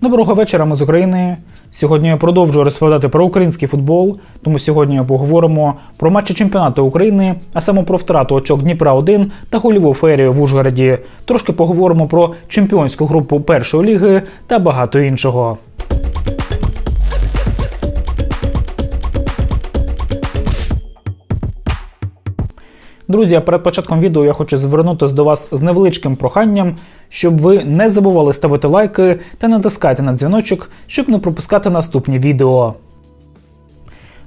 Доброго вечора, ми з України. Сьогодні я продовжую розповідати про український футбол, тому сьогодні поговоримо про матчі чемпіонату України, а саме про втрату очок Дніпра 1 та гольову ферію в Ужгороді. Трошки поговоримо про чемпіонську групу першої ліги та багато іншого. Друзі, перед початком відео я хочу звернутися до вас з невеличким проханням, щоб ви не забували ставити лайки та натискати на дзвіночок, щоб не пропускати наступні відео.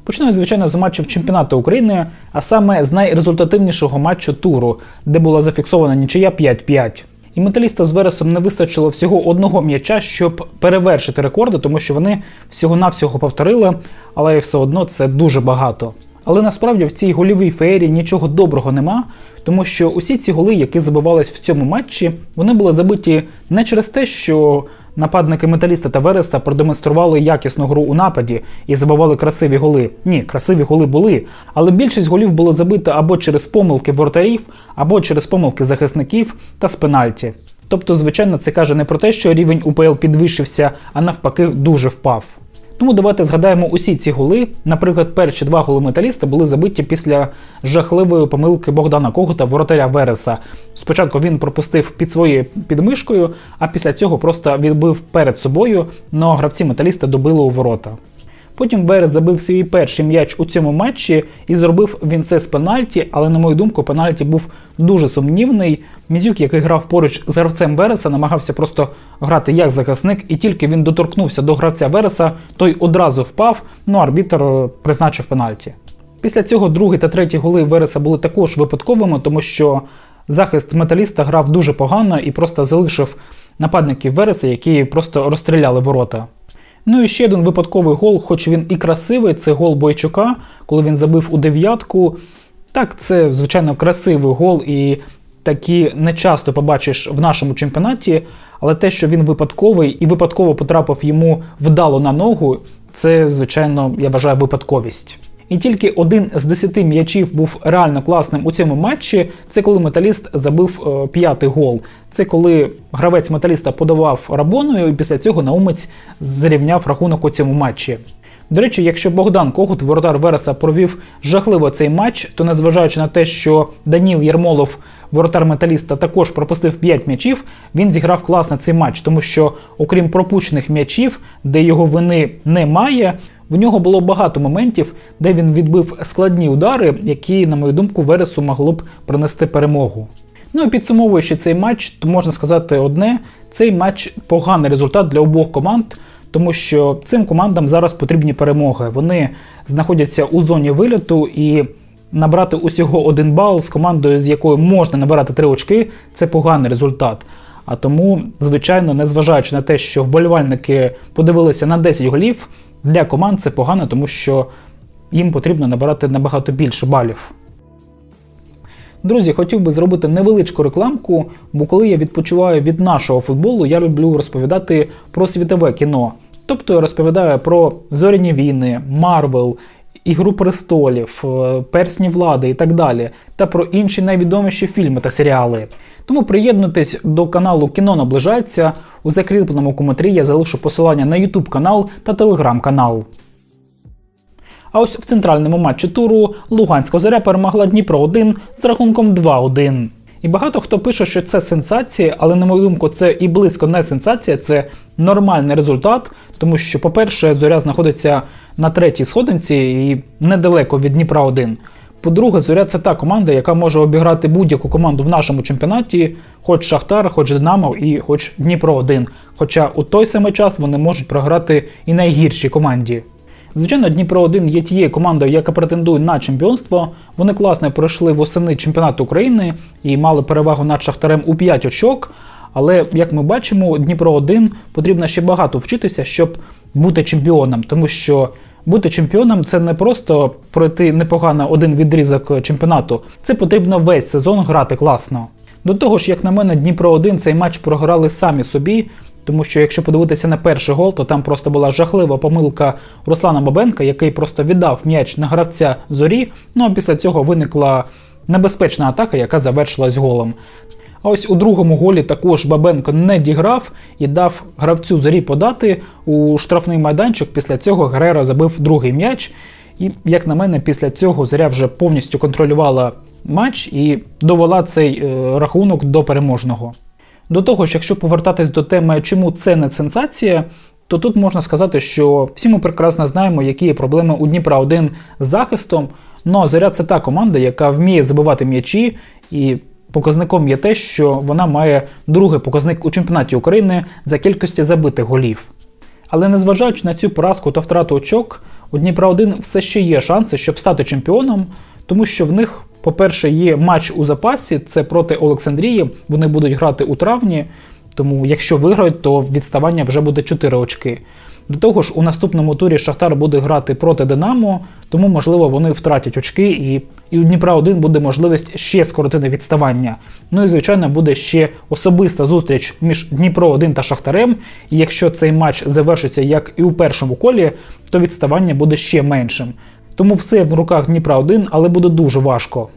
Почну, звичайно, з матчів чемпіонату України, а саме з найрезультативнішого матчу туру, де була зафіксована нічия 5-5. І металіста з Вересом не вистачило всього одного м'яча, щоб перевершити рекорди, тому що вони всього-навсього повторили, але все одно це дуже багато. Але насправді в цій гольовій феєрі нічого доброго нема, тому що усі ці голи, які забивались в цьому матчі, вони були забиті не через те, що нападники металіста та Вереса продемонстрували якісну гру у нападі і забивали красиві голи. Ні, красиві голи були, але більшість голів було забито або через помилки воротарів, або через помилки захисників та з пенальті. Тобто, звичайно, це каже не про те, що рівень УПЛ підвищився, а навпаки, дуже впав. Тому давайте згадаємо усі ці голи. Наприклад, перші два голи металіста були забиті після жахливої помилки Богдана Когута, воротаря Вереса. Спочатку він пропустив під своєю підмишкою, а після цього просто відбив перед собою, но гравці металіста добили у ворота. Потім Верес забив свій перший м'яч у цьому матчі і зробив він це з пенальті, але, на мою думку, пенальті був дуже сумнівний. Мізюк, який грав поруч з гравцем Вереса, намагався просто грати як захисник, і тільки він доторкнувся до гравця Вереса, той одразу впав, ну арбітр е, призначив пенальті. Після цього другий та третій голи Вереса були також випадковими, тому що захист металіста грав дуже погано і просто залишив нападників Вереса, які просто розстріляли ворота. Ну і ще один випадковий гол, хоч він і красивий, це гол Бойчука, коли він забив у дев'ятку. Так, це, звичайно, красивий гол, і такі не часто побачиш в нашому чемпіонаті, але те, що він випадковий і випадково потрапив йому вдало на ногу, це, звичайно, я вважаю випадковість. І тільки один з десяти м'ячів був реально класним у цьому матчі. Це коли металіст забив е, п'ятий гол. Це коли гравець металіста подавав рабоною, і після цього наумець зрівняв рахунок у цьому матчі. До речі, якщо Богдан Когут, воротар Вереса, провів жахливо цей матч, то незважаючи на те, що Даніл Єрмолов, воротар металіста, також пропустив 5 м'ячів, він зіграв класно цей матч, тому що, окрім пропущених м'ячів, де його вини немає, в нього було багато моментів, де він відбив складні удари, які, на мою думку, Вересу могло б принести перемогу. Ну і підсумовуючи цей матч, то можна сказати одне: цей матч поганий результат для обох команд, тому що цим командам зараз потрібні перемоги. Вони знаходяться у зоні виліту і. Набрати усього один бал з командою, з якою можна набирати три очки, це поганий результат. А тому, звичайно, незважаючи на те, що вболівальники подивилися на 10 голів, для команд це погано, тому що їм потрібно набирати набагато більше балів. Друзі, хотів би зробити невеличку рекламку, бо коли я відпочиваю від нашого футболу, я люблю розповідати про світове кіно. Тобто я розповідаю про зоряні війни, Марвел, Ігру престолів, Персні влади і так далі, та про інші найвідоміші фільми та серіали. Тому приєднуйтесь до каналу Кіно наближається. У закріпленому коментарі я залишу посилання на YouTube канал та телеграм канал. А ось в центральному матчі туру Луганська зоря перемогла Дніпро 1 з рахунком 2-1. І багато хто пише, що це сенсація, але на мою думку, це і близько не сенсація, це нормальний результат, тому що, по-перше, зоря знаходиться на третій сходинці і недалеко від Дніпра 1. По-друге, зоря це та команда, яка може обіграти будь-яку команду в нашому чемпіонаті, хоч Шахтар, хоч Динамо і хоч Дніпро 1. Хоча у той самий час вони можуть програти і найгіршій команді. Звичайно, Дніпро 1 є тією командою, яка претендує на чемпіонство. Вони класно пройшли восени чемпіонату України і мали перевагу над Шахтарем у 5 очок. Але як ми бачимо, Дніпро 1 потрібно ще багато вчитися, щоб бути чемпіоном, тому що бути чемпіоном це не просто пройти непогано один відрізок чемпіонату. Це потрібно весь сезон грати класно. До того ж, як на мене, Дніпро 1 цей матч програли самі собі, тому що якщо подивитися на перший гол, то там просто була жахлива помилка Руслана Бабенка, який просто віддав м'яч на гравця зорі. Ну а після цього виникла небезпечна атака, яка завершилась голом. А ось у другому голі також Бабенко не діграв і дав гравцю зорі подати у штрафний майданчик. Після цього Гереро забив другий м'яч. І, як на мене, після цього зоря вже повністю контролювала матч і довела цей е, рахунок до переможного. До того ж, якщо повертатись до теми, чому це не сенсація, то тут можна сказати, що всі ми прекрасно знаємо, які є проблеми у Дніпра 1 з захистом. Ну а зоря це та команда, яка вміє забивати м'ячі, і показником є те, що вона має другий показник у чемпіонаті України за кількості забитих голів. Але незважаючи на цю поразку та втрату очок, у Дніпра 1 все ще є шанси, щоб стати чемпіоном, тому що в них, по-перше, є матч у запасі, це проти Олександрії. Вони будуть грати у травні. Тому, якщо виграють, то відставання вже буде 4 очки. До того ж, у наступному турі Шахтар буде грати проти Динамо, тому, можливо, вони втратять очки, і, і у Дніпра 1 буде можливість ще скоротити відставання. Ну і, звичайно, буде ще особиста зустріч між Дніпро 1 та Шахтарем. І якщо цей матч завершиться як і у першому колі, то відставання буде ще меншим. Тому все в руках Дніпра 1, але буде дуже важко.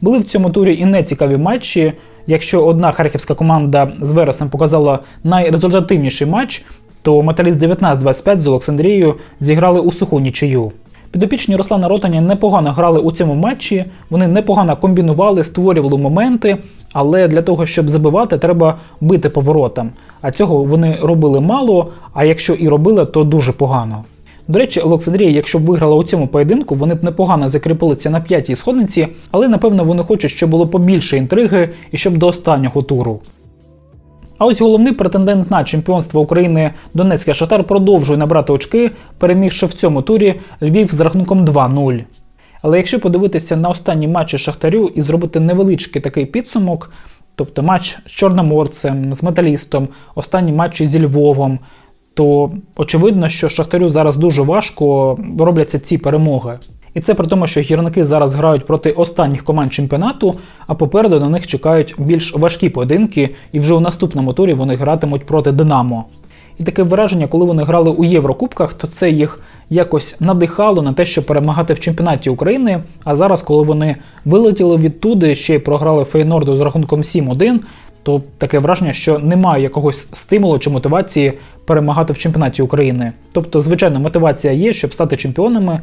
Були в цьому турі і нецікаві матчі. Якщо одна харківська команда з Вересом показала найрезультативніший матч, то Металіст 19-25 з Олександрією зіграли у суху нічию. Підопічні Руслана Ротаня непогано грали у цьому матчі, вони непогано комбінували, створювали моменти, але для того, щоб забивати, треба бити поворотам. А цього вони робили мало, а якщо і робили, то дуже погано. До речі, Олександрія, якщо б виграла у цьому поєдинку, вони б непогано закріпилися на п'ятій сходниці, але напевно вони хочуть, щоб було побільше інтриги і щоб до останнього туру. А ось головний претендент на чемпіонство України Донецький Шахтар продовжує набрати очки, перемігши в цьому турі Львів з рахунком 2-0. Але якщо подивитися на останні матчі Шахтарю і зробити невеличкий такий підсумок, тобто матч з Чорноморцем, з Металістом, останні матчі зі Львовом, то очевидно, що Шахтарю зараз дуже важко робляться ці перемоги. І це при тому, що гірники зараз грають проти останніх команд чемпіонату, а попереду на них чекають більш важкі поєдинки, і вже у наступному турі вони гратимуть проти Динамо. І таке враження, коли вони грали у Єврокубках, то це їх якось надихало на те, щоб перемагати в чемпіонаті України. А зараз, коли вони вилетіли відтуди, ще й програли Фейнорду з рахунком 7-1, то таке враження, що немає якогось стимулу чи мотивації перемагати в чемпіонаті України. Тобто, звичайно, мотивація є, щоб стати чемпіонами,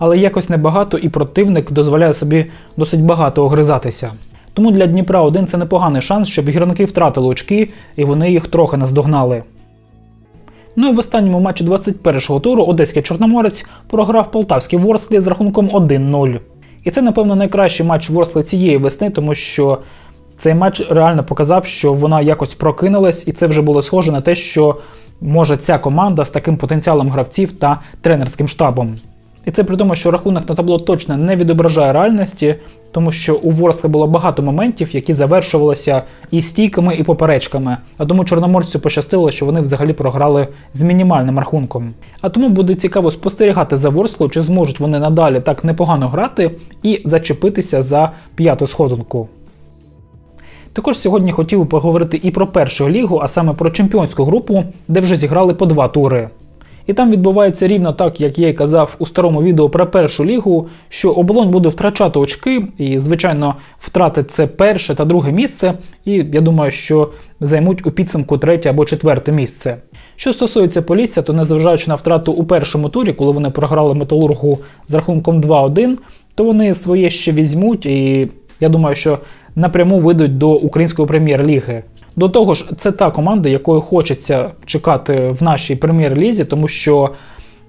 але якось небагато і противник дозволяє собі досить багато огризатися. Тому для Дніпра 1 це непоганий шанс, щоб гірники втратили очки і вони їх трохи наздогнали. Ну і в останньому матчі 21-го туру Одеський Чорноморець програв полтавський Ворсклі з рахунком 1-0. І це, напевно, найкращий матч Ворскли цієї весни, тому що цей матч реально показав, що вона якось прокинулась, і це вже було схоже на те, що може ця команда з таким потенціалом гравців та тренерським штабом. І це при тому, що рахунок на табло точно не відображає реальності, тому що у Ворскли було багато моментів, які завершувалися і стійками, і поперечками. А тому чорноморцю пощастило, що вони взагалі програли з мінімальним рахунком. А тому буде цікаво спостерігати за Ворсклою, чи зможуть вони надалі так непогано грати і зачепитися за п'яту сходинку. Також сьогодні хотів би поговорити і про першу лігу, а саме про чемпіонську групу, де вже зіграли по два тури. І там відбувається рівно так, як я й казав у старому відео про першу лігу, що оболонь буде втрачати очки, і, звичайно, втратить це перше та друге місце, і я думаю, що займуть у підсумку третє або четверте місце. Що стосується Полісся, то незважаючи на втрату у першому турі, коли вони програли металургу з рахунком 2-1, то вони своє ще візьмуть, і я думаю, що напряму вийдуть до української прем'єр-ліги. До того ж, це та команда, якою хочеться чекати в нашій прем'єр-лізі, тому що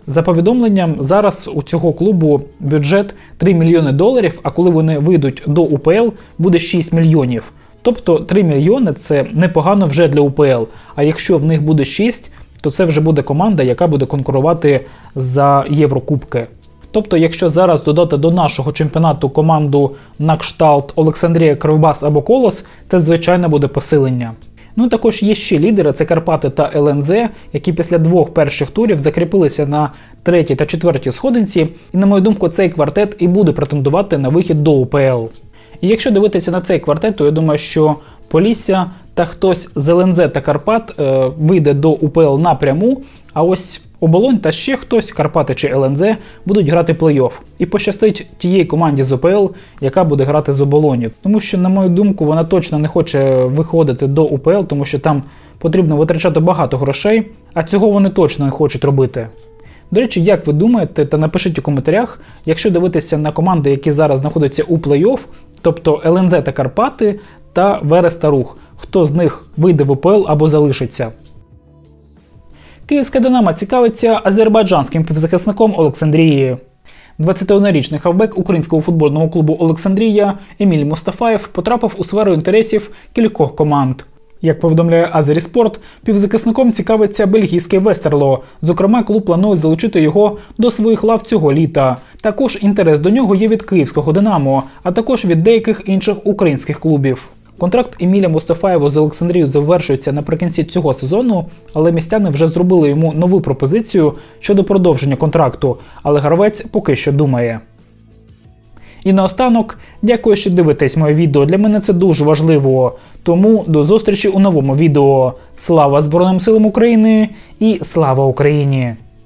за повідомленням зараз у цього клубу бюджет 3 мільйони доларів, а коли вони вийдуть до УПЛ, буде 6 мільйонів. Тобто 3 мільйони це непогано вже для УПЛ. А якщо в них буде 6, то це вже буде команда, яка буде конкурувати за Єврокубки. Тобто, якщо зараз додати до нашого чемпіонату команду на кшталт Олександрія Кривбас або Колос, це звичайно буде посилення. Ну також є ще лідери: це Карпати та ЛНЗ, які після двох перших турів закріпилися на третій та четвертій сходинці, і, на мою думку, цей квартет і буде претендувати на вихід до УПЛ. І якщо дивитися на цей квартет, то я думаю, що Полісся та хтось з ЛНЗ та Карпат е, вийде до УПЛ напряму, а ось Оболонь та ще хтось, Карпати чи ЛНЗ, будуть грати плей-офф. І пощастить тієї команді з УПЛ, яка буде грати з оболоні. Тому що, на мою думку, вона точно не хоче виходити до УПЛ, тому що там потрібно витрачати багато грошей, а цього вони точно не хочуть робити. До речі, як ви думаєте, та напишіть у коментарях, якщо дивитися на команди, які зараз знаходяться у плей-офф, тобто ЛНЗ та Карпати та Верес та Рух, хто з них вийде в УПЛ або залишиться. Київська Динамо цікавиться азербайджанським півзахисником Олександрії. 21-річний хавбек українського футбольного клубу Олександрія Еміль Мустафаєв потрапив у сферу інтересів кількох команд. Як повідомляє Азері Спорт, півзахисником цікавиться бельгійське Вестерло. Зокрема, клуб планує залучити його до своїх лав цього літа. Також інтерес до нього є від київського Динамо, а також від деяких інших українських клубів. Контракт Еміля Мустафаєва з Олександрією завершується наприкінці цього сезону, але містяни вже зробили йому нову пропозицію щодо продовження контракту, але гравець поки що думає. І наостанок, дякую, що дивитесь моє відео. Для мене це дуже важливо. Тому до зустрічі у новому відео. Слава Збройним силам України і слава Україні!